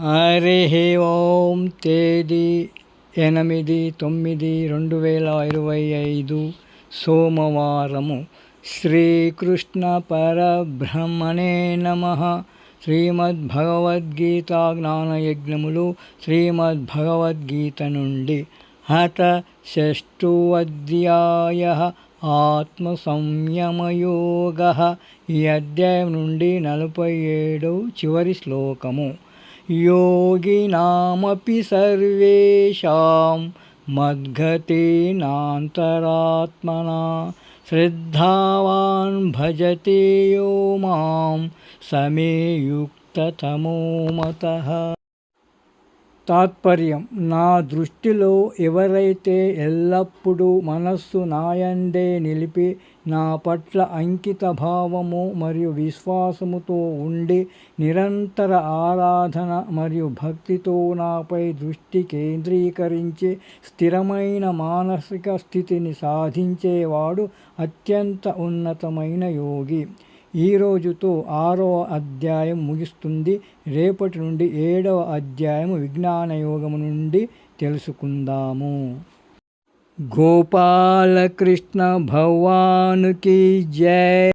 హరి ఓం తేదీ ఎనిమిది తొమ్మిది రెండు వేల ఇరవై ఐదు సోమవారము. శ్రీకృష్ణ పరబ్రహ్మణే నమ. శ్రీమద్భగవద్గీత జ్ఞానయజ్ఞములు శ్రీమద్భగవద్గీత నుండి హత షష్ఠోధ్యాయ ఆత్మ సంయమయోగ ఈ అధ్యాయం నుండి నలభై ఏడు చివరి శ్లోకము. योगिनामपि सर्वेषां मद्गतेनान्तरात्मना श्रद्धावान् भजते यो माँ समे युक्ततमो मतः। తాత్పర్యం. నా దృష్టిలో ఎవరైతే ఎల్లప్పుడూ మనస్సు నాయందే నిలిపి నా పట్ల అంకిత భావము మరియు విశ్వాసముతో ఉండి నిరంతర ఆరాధన మరియు భక్తితో నాపై దృష్టి కేంద్రీకరించి స్థిరమైన మానసిక స్థితిని సాధించేవాడు అత్యంత ఉన్నతమైన యోగి. ఈ రోజుతో ఆరో అధ్యాయం ముగిస్తుంది. రేపటి నుండి ఏడవ అధ్యాయం విజ్ఞాన యోగము నుండి తెలుసుకుందాము. గోపాలకృష్ణ భగవానుకి జై.